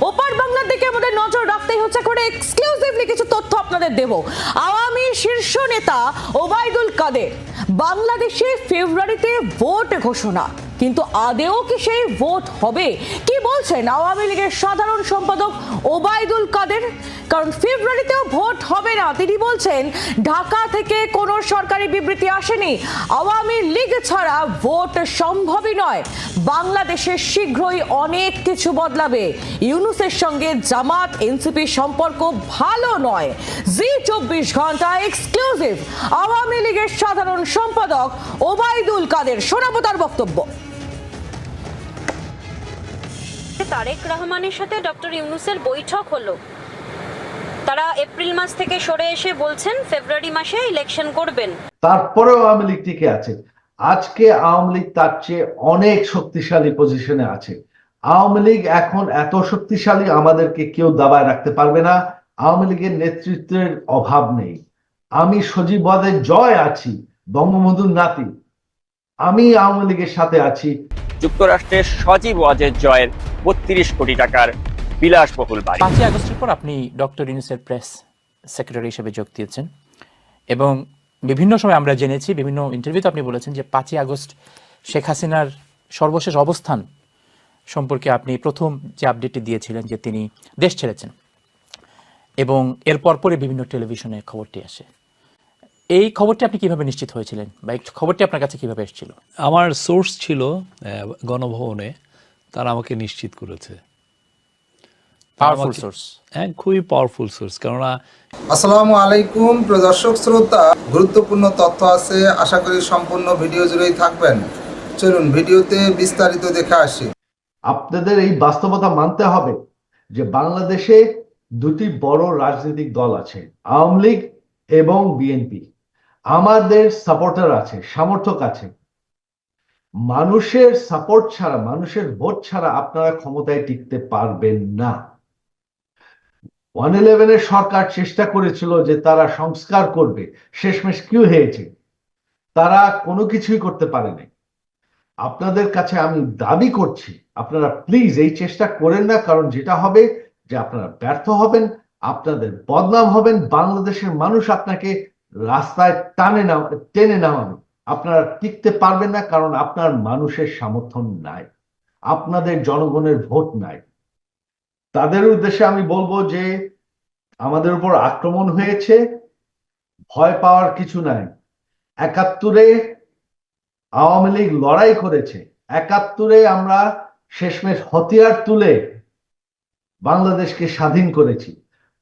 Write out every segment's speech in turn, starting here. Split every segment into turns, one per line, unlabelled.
ওপার বাংলার দিকে আমাদের নজর রাখতেই হচ্ছে করে এক্সক্লুসিভলি কিছু তথ্য আপনাদের দেব। আওয়ামী শীর্ষ নেতা ওবায়দুল কাদের বাংলাদেশে ফেব্রুয়ারিতে ভোট ঘোষণা। কিন্তু আদেও কি সেই ভোট হবে? কি বলছেন আওয়ামী লীগের সাধারণ সম্পাদক ওবায়দুল কাদের? কারণ ফেব্রুয়ারিতেও ভোট হবে না। তিনি বলছেন, ঢাকা থেকে কোনো সরকারি বিবৃতি আসেনি। আওয়ামী লীগ ছাড়া ভোট সম্ভবই নয়। বাংলাদেশে শীঘ্রই অনেক কিছু বদলাবে। ইউনুসের সঙ্গে জামাত এনসিপির সম্পর্ক ভালো নয়। জি চব্বিশ ঘণ্টা এক্সক্লুসিভ আওয়ামী লীগের সাধারণ সম্পাদক ওবায়দুল কাদের। শোনাবো তার বক্তব্য।
তারেক রহমানের সাথে ডক্টর ইউনুসের বৈঠক হলো। তারা এপ্রিল মাস থেকে সরে এসে বলছেন ফেব্রুয়ারি মাসে ইলেকশন করবেন।
তারপরেও আওয়ামী লীগ টিকে আছে। আজকে আওয়ামী লীগ তার চেয়ে অনেক শক্তিশালী পজিশনে আছে। আওয়ামী লীগ এখন এত শক্তিশালী আমাদেরকে কেউ দাবায় রাখতে পারবে না। আওয়ামী লীগের নেতৃত্বের অভাব নেই। আমি সজীব ওয়াদের জয় আছি বঙ্গবন্ধুর নাতি। আমি আওয়ামী লীগের সাথে আছি।
যুক্তরাষ্ট্রের সজীব ওয়াজের জয়ের বত্রিশ কোটি টাকার বিলাসবহুল বাড়ি
পাঁচই আগস্টের পর আপনি ডক্টর ইউনুসের প্রেস সেক্রেটারি হিসেবে যোগ দিয়েছেন এবং বিভিন্ন সময় আমরা জেনেছি বিভিন্ন ইন্টারভিউতে আপনি বলেছেন যে পাঁচই আগস্ট শেখ হাসিনার সর্বশেষ অবস্থান সম্পর্কে আপনি প্রথম যে আপডেটটি দিয়েছিলেন যে তিনি দেশ ছেড়েছেন এবং এর পরপরই বিভিন্ন টেলিভিশনে খবরটি আসে। এই খবরটি আপনি কীভাবে নিশ্চিত হয়েছিলেন বা এই খবরটি আপনার কাছে কীভাবে এসেছিল?
আমার সোর্স ছিল গণভবনে। তারা আমাকে নিশ্চিত করেছে।
পাওয়ারফুল সোর্স
হ্যাঁ খুবই পাওয়ারফুল সোর্স কেননা
আসসালামু আলাইকুম প্রিয় দর্শক শ্রোতা। গুরুত্বপূর্ণ তথ্য আছে আশা করি সম্পূর্ণ ভিডিও জুড়েই থাকবেন। চলুন ভিডিওতে বিস্তারিত দেখে আসি।
আপনাদের এই বাস্তবতা মানতে হবে যে বাংলাদেশে দুটি বড় রাজনৈতিক দল আছে আওয়ামী লীগ এবং বিএনপি। আমাদের সাপোর্টার আছে সমর্থক আছে। মানুষের সাপোর্ট ছাড়া মানুষের ভোট ছাড়া আপনারা ক্ষমতায় টিকতে পারবেন না। ওয়ান ইলেভেনের সরকার চেষ্টা করেছিল যে তারা সংস্কার করবে, শেষমেশ কি হয়েছে? তারা কোনো কিছুই করতে পারেনি। আপনাদের কাছে আমি দাবি করছি, আপনারা প্লিজ এই চেষ্টা করেন না, কারণ যেটা হবে যে আপনারা ব্যর্থ হবেন, আপনাদের বদনাম হবেন, বাংলাদেশের মানুষ আপনাকে রাস্তায় টানে না টেনে নামাবে। আপনারা টিকতে পারবেন না, কারণ আপনার মানুষের সমর্থন নাই, আপনাদের জনগণের ভোট নাই। তাদের উদ্দেশ্যে আমি বলব যে আমাদের উপর আক্রমণ হয়েছে, ভয় পাওয়ার কিছু নাই। একাত্তরে আওয়ামী লীগ লড়াই করেছে। একাত্তরে আমরা শেষমেশ হতিয়ার তুলে বাংলাদেশকে স্বাধীন করেছি।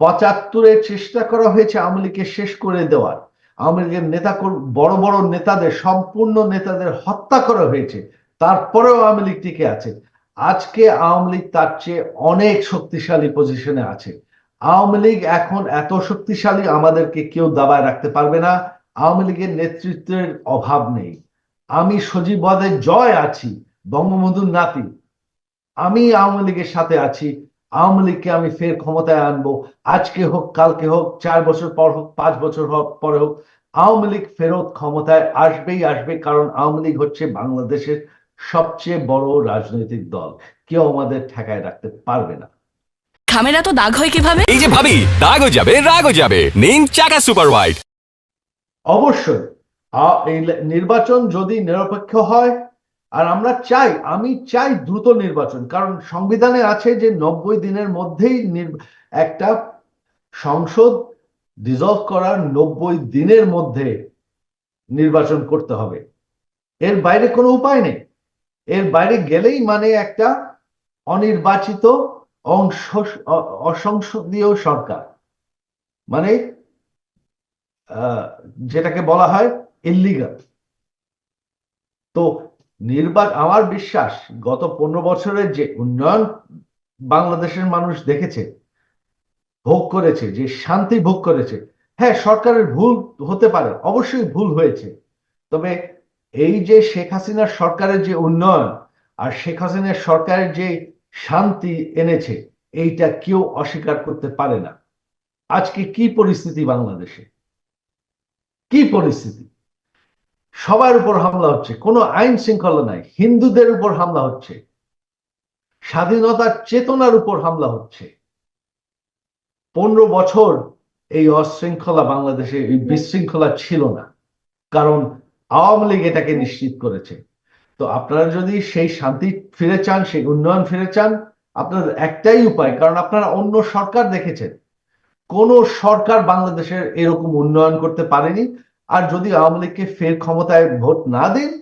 পঁচাত্তরে চেষ্টা করা হয়েছে আওয়ামী লীগকে শেষ করে দেওয়ার। আওয়ামী লীগের নেতা বড় বড় নেতাদের, সম্পূর্ণ নেতাদের হত্যা করা হয়েছে। তারপরেও আওয়ামী লীগ টিকে আছে। আজকে আওয়ামী লীগ তার চেয়ে অনেক শক্তিশালী পজিশনে আছে। আওয়ামী লীগ এখন এত শক্তিশালী আমাদেরকে কেউ দাবায় রাখতে পারবে না। আওয়ামী লীগের নেতৃত্বের অভাব নেই। আমি সজীব জয় আছি, বঙ্গবন্ধুর নাতি। আমি আওয়ামী লীগের সাথে আছি। আওয়ামী লীগকে আমি ফের ক্ষমতায় আনব। আজকে হোক, কালকে হোক, চার বছর পর হোক, পাঁচ বছর হোক, পরে হোক, আওয়ামী লীগ ফেরত ক্ষমতায় আসবেই আসবে, কারণ আওয়ামী লীগ হচ্ছে বাংলাদেশের সবচেয়ে বড় রাজনৈতিক দল। কেউ আমাদের ঠেকায় রাখতে পারবে না।
খামের এত দাগ হয় কীভাবে?
এই যে ভাবি দাগও যাবে রাগও যাবে। নিন চাকা সুপার হোয়াইট
অবশ্যই। এই নির্বাচন যদি নিরপেক্ষ হয় আর আমরা চাই আমি চাই দ্রুত নির্বাচন কারণ সংবিধানে আছে যে নব্বই দিনের মধ্যেই নির- একটা সংসদ ডিজলভ করার নব্বই দিনের মধ্যে নির্বাচন করতে হবে। এর বাইরে কোনো উপায় নেই। এর বাইরে গেলেই মানে একটা অনির্বাচিত অংশ অসংসদীয় সরকার। মানে যেটাকে বলা হয় ইল্লিগাল তো নির্বাচন আমার বিশ্বাস গত পনেরো বছরের যে উন্নয়ন বাংলাদেশের মানুষ দেখেছে, ভোগ করেছে, যে শান্তি ভোগ করেছে হ্যাঁ সরকারের ভুল হতে পারে, অবশ্যই ভুল হয়েছে। তবে এই যে শেখ হাসিনার সরকারের যে উন্নয়ন আর শেখ হাসিনার সরকারের যে শান্তি এনেছে, এইটা কেউ অস্বীকার করতে পারে না। আজকে কি পরিস্থিতি বাংলাদেশে? কি পরিস্থিতি? সবার উপর হামলা হচ্ছে, কোনো আইন শৃঙ্খলা নাই, হিন্দুদের উপর হামলা হচ্ছে, স্বাধীনতার চেতনার উপর হামলা হচ্ছে। পনেরো বছর এই অশৃঙ্খলা বাংলাদেশে এই বিশৃঙ্খলা ছিল না, কারণ আওয়ামী লীগ এটাকে নিশ্চিত করেছে। তো আপনারা যদি সেই শান্তি ফিরে চান, সেই উন্নয়ন ফিরে চান, আপনাদের একটাই উপায়, কারণ আপনারা অন্য সরকার দেখেছেন। কোন সরকার বাংলাদেশের এরকম উন্নয়ন করতে পারেনি। আর যদি আওয়ামী লীগকে ফের ক্ষমতায় ভোট না দেন,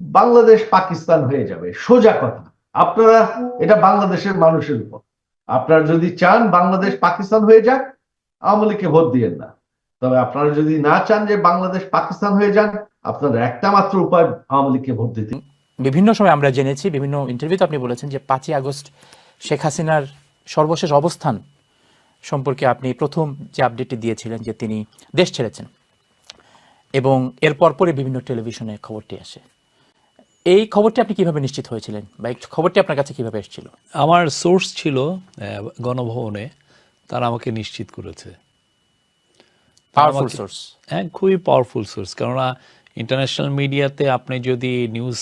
বাংলাদেশ পাকিস্তান হয়ে যাবে। সোজা কথা। আপনারা, এটা বাংলাদেশের মানুষের উপর। আপনারা যদি চান বাংলাদেশ পাকিস্তান হয়ে যাক, আওয়ামী লীগকে ভোট দিয়েন না। তবে আপনারা যদি না চান যে বাংলাদেশ পাকিস্তান হয়ে যান আপনাদের একটা মাত্র উপায় আওয়ামী লীগকে ভোট দিতে।
বিভিন্ন সময় আমরা জেনেছি বিভিন্ন ইন্টারভিউতে আপনি বলেছেন যে পাঁচই আগস্ট শেখ হাসিনার সর্বশেষ অবস্থান সম্পর্কে আপনি প্রথম যে আপডেটটি দিয়েছিলেন যে তিনি দেশ ছেড়েছেন এবং এর পরপরই বিভিন্ন টেলিভিশনে খবরটি আসে। এই খবরটি আপনি কীভাবে নিশ্চিত হয়েছিলেন বা এই খবরটি আপনার কাছে কীভাবে এসেছিল?
আমার সোর্স ছিল আহ, গণভবনে। তারা আমাকে নিশ্চিত করেছে।
পাওয়ারফুল সোর্স
হ্যাঁ খুবই পাওয়ারফুল সোর্স কেননা ইন্টারন্যাশনাল মিডিয়াতে আপনি যদি নিউজ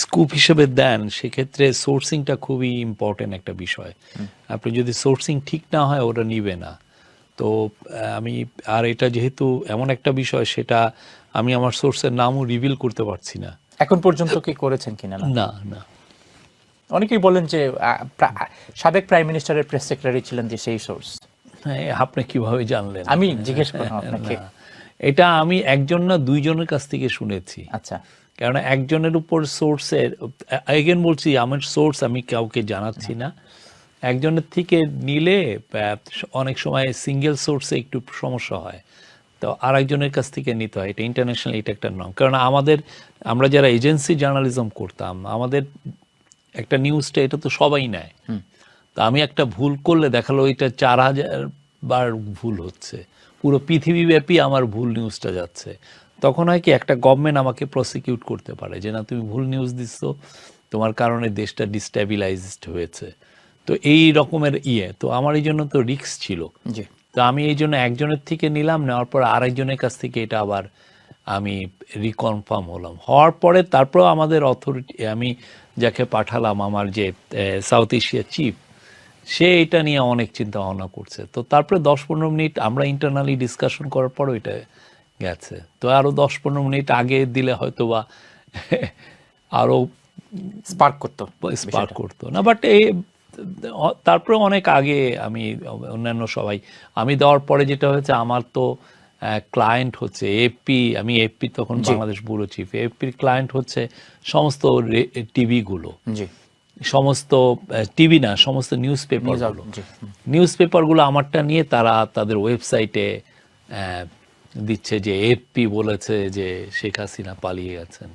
স্কুপ হিসেবে দেন সেক্ষেত্রে সোর্সিংটা খুবই ইম্পর্টেন্ট একটা বিষয়। আপনি যদি সোর্সিং ঠিক না হয় ওটা নিবে না। তো আমি আর এটা যেহেতু এমন একটা বিষয় সেটা আমি আমার সোর্সের নামও রিভিল করতে পারছি না।
এখন পর্যন্ত কি করেছেন কিনা? না
না।
অনেকেই বলেন যে সাবেক প্রাইম মিনিস্টারের প্রেস সেক্রেটারি ছিলেন যে সেই সোর্স
আপনি কীভাবে জানলেন?
আমি জিজ্ঞেস করলাম আপনাকে।
এটা আমি একজন না দুইজনের কাছ থেকে শুনেছি।
আচ্ছা।
কারণ একজনের উপর সোর্সের এগেন বলছি আমার সোর্স আমি কাউকে জানাচ্ছি না। একজনের থেকে নিলে অনেক সময় সিঙ্গেল সোর্সে একটু সমস্যা হয়। তো আরেকজনের কাছ থেকে নিতে হয়। এটা ইন্টারন্যাশনাল এটা একটা নয় কারণ আমাদের আমরা যারা এজেন্সি জার্নালিজম করতাম আমাদের একটা নিউজটা এটা তো সবাই নেয়। তো আমি একটা ভুল করলে দেখাল ওইটা চার হাজার বার ভুল হচ্ছে। পুরো পৃথিবীব্যাপী আমার ভুল নিউজটা যাচ্ছে। তখন হয় কি একটা গভর্নমেন্ট আমাকে প্রসিকিউট করতে পারে যে না তুমি ভুল নিউজ দিচ্ছ তোমার কারণে দেশটা ডিস্টেবিলাইজড হয়েছে। তো এই রকমের ইয়ে। তো আমার এই জন্য তো রিস্ক ছিল। তো আমি এই জন্য একজনের থেকে নিলাম নেওয়ার পর আরেকজনের কাছ থেকে এটা আবার আমি রিকনফার্ম হলাম। হওয়ার পরে তারপর আমাদের অথরিটি আমি যাকে পাঠালাম আমার যে সাউথ এশিয়া চিফ সে এটা নিয়ে অনেক চিন্তা ভাবনা করছে। তো তারপরে দশ পনেরো মিনিট আমরা ইন্টারনালি ডিসকাশন করার পরও এটা গেছে। তো আরও দশ পনেরো মিনিট আগে দিলে হয়তো বা আরও
স্পার্ক করতো
স্পার্ক করতো না। বাট এই তারপরে অনেক আগে আমি অন্যান্য সবাই আমি দেওয়ার পরে যেটা হয়েছে আমার তো ক্লায়েন্ট হচ্ছে এপি আমি এপি তখন বাংলাদেশ ব্যুরো চিফ এপির ক্লায়েন্ট হচ্ছে সমস্ত টিভিগুলো
জি।
সমস্ত টিভি না সমস্ত নিউজ পেপারগুলো নিউজ পেপারগুলো আমারটা নিয়ে তারা তাদের ওয়েবসাইটে দিচ্ছে যে এফপি বলেছে যে শেখ হাসিনা পালিয়ে গেছেন।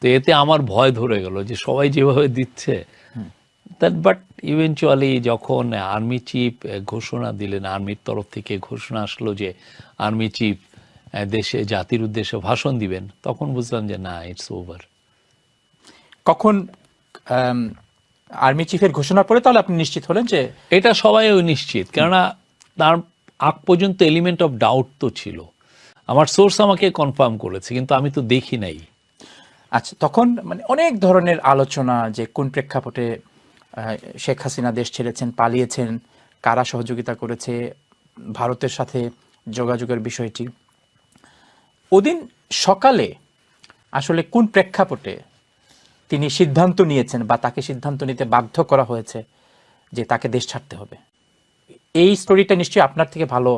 তো এতে আমার ভয় ধরে গেল যে সবাই যেভাবে দিচ্ছে। দ্যাট বাট ইভেনচুয়ালি যখন আর্মি চিফ ঘোষণা দিলেন আর্মির তরফ থেকে ঘোষণা আসলো যে আর্মি চিফ দেশে জাতির উদ্দেশ্যে ভাষণ দিবেন তখন বুঝলাম যে না ইটস ওভার
কখন আর্মি চিফের ঘোষণার পরে তাহলে আপনি নিশ্চিত হলেন যে
এটা সবাই নিশ্চিত। কেননা তার আগ পর্যন্ত এলিমেন্ট অফ ডাউট তো ছিল। আমার সোর্স আমাকে কনফার্ম করেছে কিন্তু আমি তো দেখি নাই।
আচ্ছা তখন মানে অনেক ধরনের আলোচনা যে কোন প্রেক্ষাপটে শেখ হাসিনা দেশ ছেড়েছেন পালিয়েছেন কারা সহযোগিতা করেছে ভারতের সাথে যোগাযোগের বিষয়টি। ওদিন সকালে আসলে কোন প্রেক্ষাপটে তিনি সিদ্ধান্ত নিয়েছেন বা তাকে সিদ্ধান্ত নিতে বাধ্য করা হয়েছে যে তাকে দেশ ছাড়তে হবে। এই স্টোরিটা নিশ্চয়ই আপনার থেকে ভালো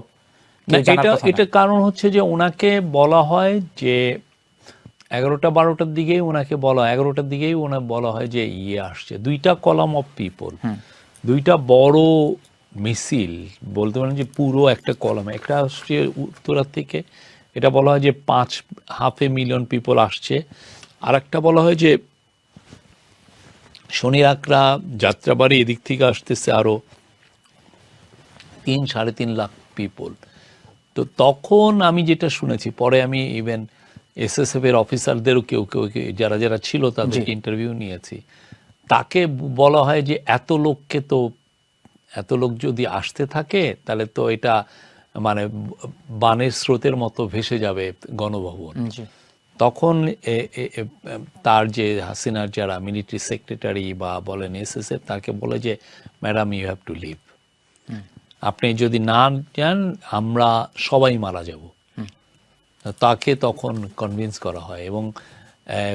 এটা এটা কারণ হচ্ছে যে ওনাকে বলা হয় যে এগারোটা বারোটার দিকেই ওনাকে বলা এগারোটার দিকেই ওনার বলা হয় যে ইয়ে আসছে। দুইটা কলাম অফ পিপল দুইটা বড় মিছিল বলতে পারেন যে পুরো একটা কলাম। একটা আসছে উত্তরার থেকে এটা বলা হয় যে পাঁচ হাফ এ মিলিয়ন পিপল আসছে। আর একটা বলা হয় যে শনি আকরা যাত্রাবাড়ি এদিক থেকে আসতেছে আরও তিন সাড়ে তিন লাখ পিপল তো তখন আমি যেটা শুনেছি পরে আমি ইভেন এসএসএফ এর অফিসারদেরও কেউ কেউ যারা যারা ছিল তাদেরকে ইন্টারভিউ নিয়েছি। তাকে বলা হয় যে এত লোককে তো এত লোক যদি আসতে থাকে তাহলে তো এটা মানে বানের স্রোতের মতো ভেসে যাবে গণভবন। তখন তার যে হাসিনার যারা মিলিটারি সেক্রেটারি বা বলেন এসএসএফ তাকে বলে যে madam you have to leave আপনি যদি না যান আমরা সবাই মারা যাব। তাকে তখন কনভিন্স করা হয় এবং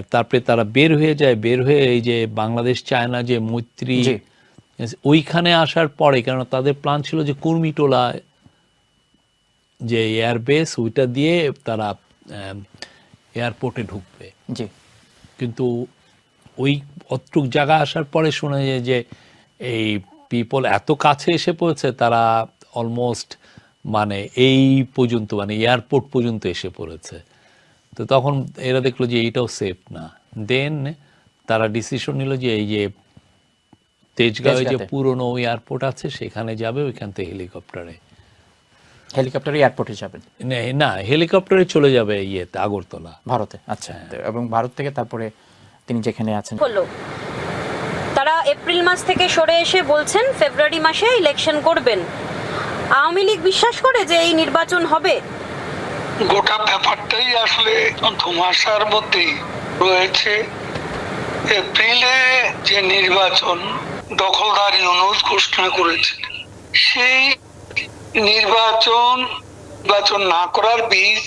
তারপরে তারা বের হয়ে যায় বের হয়ে এই যে বাংলাদেশ চায়না যে মৈত্রী ওইখানে আসার পরে কারণ তাদের প্ল্যান ছিল যে কুর্মিটোলা যে এয়ারবেস ওইটা দিয়ে তারা এয়ারপোর্টে ঢুকবে।
জি।
কিন্তু ওই অতটুক জায়গা আসার পরে শোনা যায় যে এই পিপল এত কাছে এসে পড়েছে তারা অলমোস্ট মানে এই পর্যন্ত মানে এয়ারপোর্ট পর্যন্ত এসে পড়েছে। তো তখন এরা দেখল যে এইটাও সেফ না। দেন তারা ডিসিশন নিল যে এই যে তেজগাঁওয়ে যে। পুরনো এয়ারপোর্ট আছে সেখানে যাবে ওইখান থেকে হেলিকপ্টারে
হেলিকপ্টারে এয়ারপোর্টে যাবেন?
না- না হেলিকপ্টারে চলে যাবে ইয়েতে আগরতলা।
ভারতে? আচ্ছা এবং ভারত থেকে তারপরে তিনি যেখানে আছেন?
হলো। তারা এপ্রিল মাস থেকে সরে এসে বলছেন ফেব্রুয়ারি মাসে ইলেকশন করবেন। আওয়ামী লীগ বিশ্বাস করে যে এই নির্বাচন হবে?
গোটা ব্যাপারটাই আসলে ধোঁয়াশার মধ্যে রয়েছে। এপ্রিলে যে নির্বাচন দখলদার ইউনুস ঘোষণা করেছে সেই নির্বাচন নির্বাচন না করার বীজ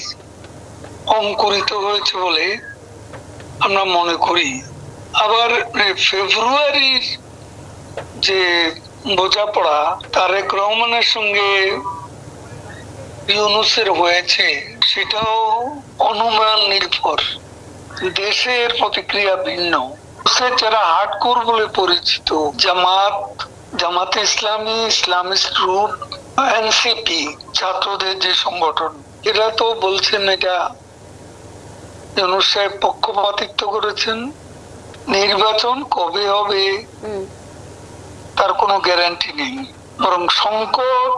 অঙ্কুরিত হয়েছে বলে আমরা মনে করি। আবার ফেব্রুয়ারির যে বোঝাপড়া, তারেক রহমানের সঙ্গে ইউনুসের হয়েছে, সেটাও অনুমান নির্ভর। দেশের প্রতিক্রিয়া ভিন্ন। ইউনুসের যারা হার্ডকোর বলে পরিচিত, জামাত, জামাতে ইসলামী, ইসলামিস্ট গ্রুপ এনসিপি ছাত্রদের যে সংগঠন এরা তো বলছেন এটা ইউনুস সাহেব পক্ষপাতিত্ব করেছেন। নির্বাচন কবে হবে তার কোনো গ্যারান্টি নেই। বরং সংকট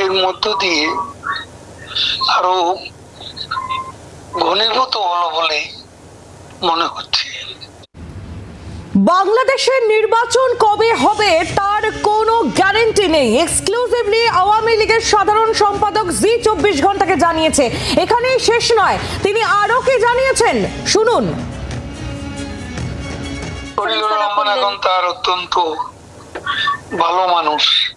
এর মধ্য দিয়ে আরও ঘনীভূত হলো বলে মনে হচ্ছে।
বাংলাদেশের নির্বাচন কবে হবে তার কোনো গ্যারেন্টি নেই। এক্সক্লুসিভলি আওয়ামী লীগের সাধারণ সম্পাদক জি চব্বিশ ঘন্টাকে জানিয়েছে। এখানেই শেষ নয়। তিনি আরও কি জানিয়েছেন? শুনুন।
এখন তার অত্যন্ত ভালো মানুষ।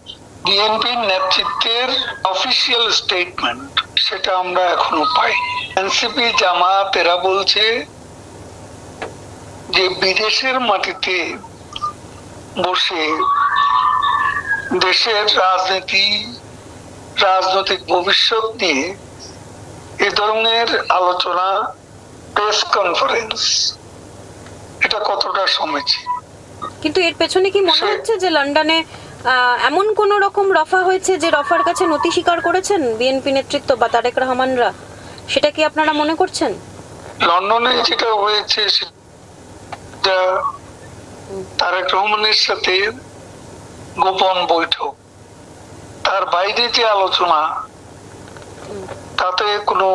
বিএনপির নেতৃত্বের অফিসিয়াল স্টেটমেন্ট সেটা আমরা এখনও পাই এনসিপি জামাত এরা বলছে যে বিদেশের মাটিতে বসে দেশের রাজনীতি রাজনৈতিক ভবিষ্যৎ নিয়ে এ ধরনের আলোচনা প্রেস কনফারেন্স এটা কতটা সমীচীন?
কিন্তু এর পেছনে কি মনে হচ্ছে যে লন্ডনে এমন কোন রকম রফা হয়েছে যে রফার কাছে নথি স্বীকার করেছেন বিএনপি নেতৃত্ব বা তারেক রহমানরা? সেটা কি আপনারা মনে করছেন?
লন্ডনে যেটা হয়েছে সেটা তারেক রহমানের সাথে গোপন বৈঠক। তার বাইরে যে আলোচনা তাতে কোনো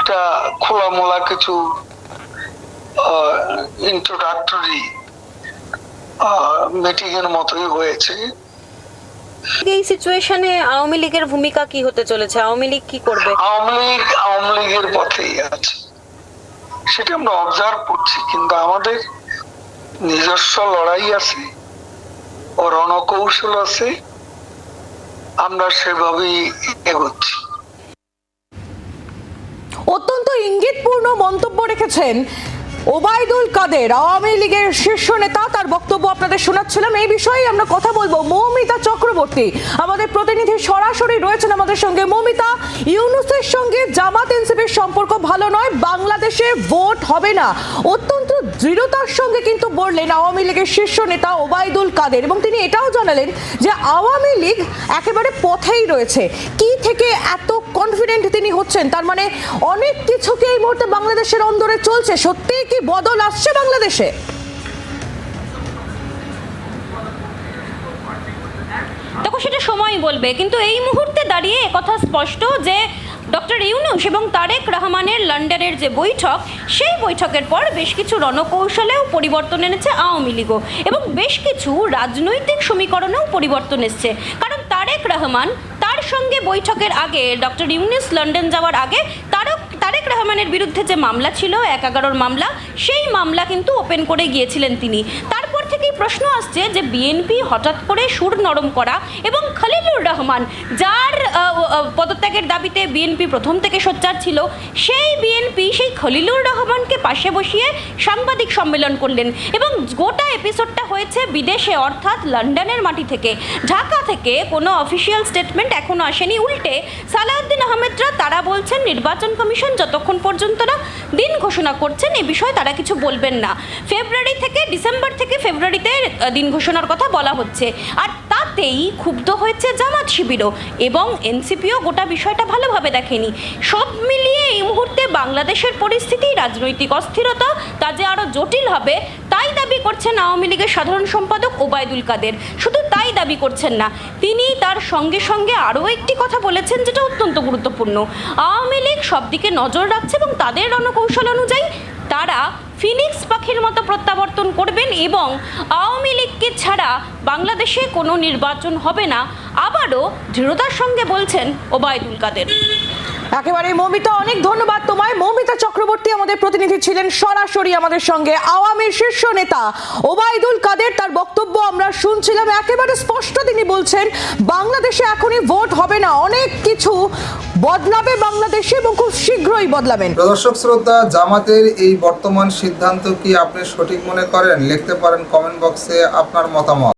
এটা খোলামোলা কিছু ইন্ট্রোডাক্টরি মিটিং এর মতোই হয়েছে।
এই সিচুয়েশনে আওয়ামী লীগের ভূমিকা কি হতে চলেছে? আওয়ামী লীগ কি করবে?
আওয়ামী লীগ আওয়ামী লীগের পথেই আছে। সেটা আমরা অবজার্ভ করছি, কিন্তু আমাদের নিজস্ব লড়াই আছে ও রণকৌশল আছে, আমরা সেভাবেই এগোচ্ছি।
অত্যন্ত ইঙ্গিতপূর্ণ মন্তব্য রেখেছেন ওবায়দুল কাদের, আওয়ামী লীগের শীর্ষ নেতা, তার বক্তব্য আপনাদের শোনাচ্ছিলাম। এই বিষয়ে আমরা কথা বলব। মৌমিতা চক্রবর্তী, আমাদের প্রতিনিধি সরাসরি রয়েছেন আমাদের সঙ্গে। মৌমিতা, ইউনুসের সঙ্গে জামাত এনসিপির সম্পর্ক ভালো নয়, বাংলাদেশে ভোট হবে না। অত্যন্ত দৃঢ়তার সঙ্গে কিন্তু বললেন আওয়ামী লীগের শীর্ষ নেতা ওবায়দুল কাদের এবং তিনি এটাও জানালেন যে আওয়ামী লীগ একেবারে পথেই রয়েছে। কি থেকে এত কনফিডেন্ট তিনি হচ্ছেন? তার মানে অনেক কিছুকে এই মুহূর্তে বাংলাদেশের অন্দরে চলছে। সত্যিই কি বদল আসছে বাংলাদেশে।
দেখো, সেটা সময় বলবে, কিন্তু এই মুহূর্তে দাঁড়িয়ে কথা স্পষ্ট যে ডক্টর ইউনুস এবং তারেক রহমানের লন্ডনের যে বৈঠক, সেই বৈঠকের পর বেশ কিছু রণকৌশলেও পরিবর্তন এনেছে আওয়ামী লীগও এবং বেশ কিছু রাজনৈতিক সমীকরণেও পরিবর্তন এসছে। কারণ তারেক রহমান তার সঙ্গে বৈঠকের আগে ডক্টর ইউনুস লন্ডন যাওয়ার আগে রহমানের বিরুদ্ধে যে মামলা ছিল, এক এগারোর মামলা, সেই মামলা কিন্তু ওপেন করে গিয়েছিলেন তিনি। থেকেই প্রশ্ন আসছে যে বিএনপি হঠাৎ করে সুর নরম করা এবং খলিলুর রহমান, যার পদত্যাগের দাবিতে বিএনপি প্রথম থেকে সোচ্চার ছিল, সেই বিএনপি সেই খলিলুর রহমানকে পাশে বসিয়ে সাংবাদিক সম্মেলন করলেন এবং গোটা এপিসোডটা হয়েছে বিদেশে, অর্থাৎ লন্ডনের মাটি থেকে। ঢাকা থেকে কোনো অফিসিয়াল স্টেটমেন্ট এখনও আসেনি। উল্টে সালাউদ্দিন আহমেদরা, তারা বলছেন, নির্বাচন কমিশন যতক্ষণ পর্যন্ত না দিন ঘোষণা করছেন, এ বিষয়ে তারা কিছু বলবেন না। ফেব্রুয়ারি থেকে ডিসেম্বর থেকে ফেব্রুয়ারিতে আহ, দিন ঘোষণার কথা বলা হচ্ছে। আর তাতেই ক্ষুব্ধ হয়েছে জামাত শিবিরও এবং এনসিপিও গোটা বিষয়টা ভালোভাবে দেখেনি। সব মিলিয়ে এই মুহূর্তে বাংলাদেশের পরিস্থিতি রাজনৈতিক অস্থিরতা তা যে আরও জটিল হবে তাই দাবি করছেন আওয়ামী লীগের সাধারণ সম্পাদক ওবায়দুল কাদের। শুধু তাই দাবি করছেন না তিনি তার সঙ্গে সঙ্গে আরও একটি কথা বলেছেন যেটা অত্যন্ত গুরুত্বপূর্ণ। আওয়ামী লীগ সব দিকে নজর রাখছে এবং তাদের রণকৌশল অনুযায়ী তারা ফিনিক্স পাখির মতো প্রত্যাবর্তন করবেন এবং আওয়ামী লীগকে ছাড়া বাংলাদেশে কোনো নির্বাচন হবে না, আবারও দৃঢ়তার সঙ্গে বলছেন ওবায়দুল কাদের।
একেবারে মৌমিতা, অনেক ধন্যবাদ তোমায়। মৌমিতা চক্রবর্তী আমাদের প্রতিনিধি ছিলেন সরাসরি আমাদের সঙ্গে। আওয়ামী শীর্ষ নেতা ওবায়দুল কাদের, তার বক্তব্য আমরা শুনছিলাম। একেবারে স্পষ্ট তিনি বলছেন, বাংলাদেশে এখনই ভোট হবে না। অনেক কিছু বদলাবে বাংলাদেশে এবং খুব শীঘ্রই বদলাবেন
প্রদর্শক শ্রোতা, জামাতের এই বর্তমান সিদ্ধান্ত কি আপনি সঠিক মনে করেন? লিখতে পারেন কমেন্ট বক্সে আপনার মতামত।